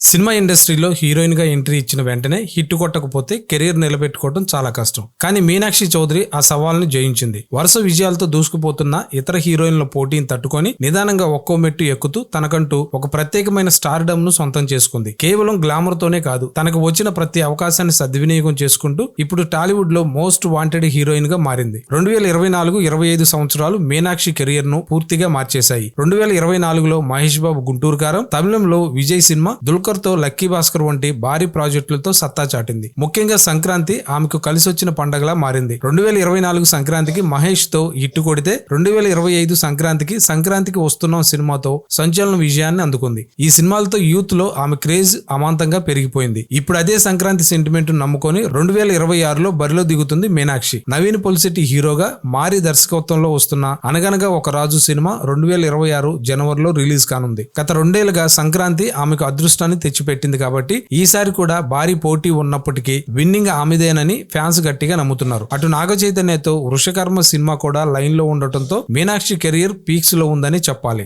Cinema ఇండస్ట్రీలో హీరోయిన్గా entry ఇచ్చిన వెంటనే హిట్ కొట్టకపోతే కెరీర్ నిలబెట్టుకోవడం చాలా కష్టం. కానీ మీనాక్షి చౌదరి ఆ సవాల్ను జయించింది. వరుస విజయాలతో దూసుకుపోతున్న ఇతర హీరోయిన్ల పోటీని తట్టుకొని నిదానంగా ఒక్కో మెట్టు ఎక్కుతూ తనకంటూ ఒక ప్రత్యేకమైన స్టార్డమ్ను సొంతం చేసుకుంది. కేవలం గ్లామర్ తోనే కాదు తనకు వచ్చిన ప్రతి అవకాశాన్ని సద్వినియోగం చేసుకుంటూ ఇప్పుడు టాలీవుడ్లో మోస్ట్ వాంటెడ్ హీరోయిన్గా మారింది. రెండు వేల ఇరవై నాలుగు ఇరవై ఐదు సంవత్సరాలు మీనాక్షి కెరియర్ను పూర్తిగా మార్చేశాయి. రెండు వేల ఇరవై నాలుగులో మహేష్ బాబు గుంటూరు కారం తమిళంలో విజయ్ సినిమా దుల్క తో లక్కీ భాస్కర్ వంటి భారీ ప్రాజెక్టులతో సత్తా చాటింది. ముఖ్యంగా సంక్రాంతి ఆమెకు కలిసొచ్చిన పండగలా మారింది. రెండు వేల ఇరవై నాలుగు సంక్రాంతికి మహేష్తో ఇట్టు కొడితే రెండు వేల ఇరవై ఐదు సంక్రాంతికి సంక్రాంతికి వస్తున్నాం సినిమాతో సంచలన విజయాన్ని అందుకుంది. ఈ సినిమాలతో యూత్లో ఆమె క్రేజ్ అమాంతంగా పెరిగిపోయింది. ఇప్పుడు అదే సంక్రాంతి సెంటిమెంట్ నమ్ముకొని రెండు వేల ఇరవై ఆరులో బరిలో దిగుతుంది మీనాక్షి. నవీన్ పొలిశెట్టి హీరోగా మారి దర్శకత్వంలో వస్తున్న అనగనగా ఒక రాజు సినిమా రెండు వేల ఇరవై ఆరు జనవరిలో రిలీజ్ కానుంది. గత రెండేళ్ళుగా సంక్రాంతి ఆమెకు అదృష్టాన్ని తెచ్చిపెట్టింది కాబట్టి ఈసారి కూడా భారీ పోటీ ఉన్నప్పటికీ విన్నింగ్ ఆమెదేనని ఫ్యాన్స్ గట్టిగా నమ్ముతున్నారు. అటు నాగ చైతన్యతో వృషకర్మ సినిమా కూడా లైన్లో ఉండటంతో మీనాక్షి కెరీర్ పీక్స్లో ఉందని చెప్పాలి.